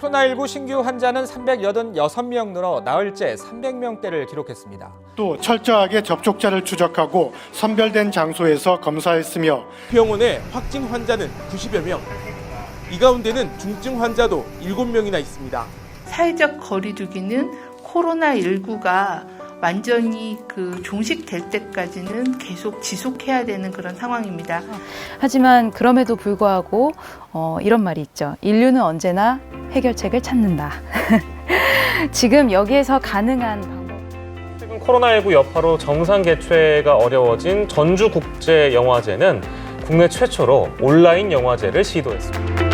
코로나19 신규 환자는 386명 늘어 나흘째 300명대를 기록했습니다. 또 철저하게 접촉자를 추적하고 선별된 장소에서 검사했으며 병원에 확진 환자는 90여 명. 이 가운데는 중증 환자도 7명이나 있습니다. 사회적 거리두기는 코로나19가 완전히 그 종식될 때까지는 계속 지속해야 되는 그런 상황입니다. 하지만 그럼에도 불구하고 어, 이런 말이 있죠. 인류는 언제나 해결책을 찾는다. 지금 여기에서 가능한 방법. 최근 코로나19 여파로 정상 개최가 어려워진 전주국제영화제는 국내 최초로 온라인 영화제를 시도했습니다.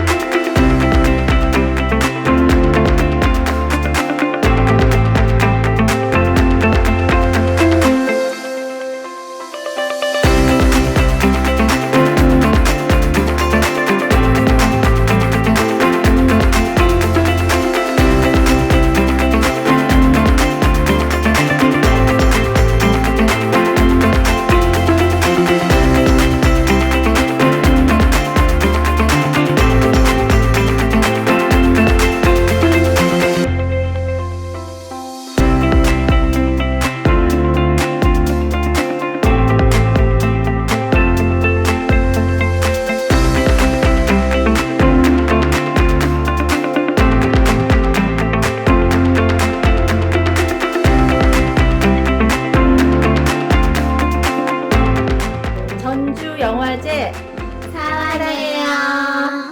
영화제 사랑해요.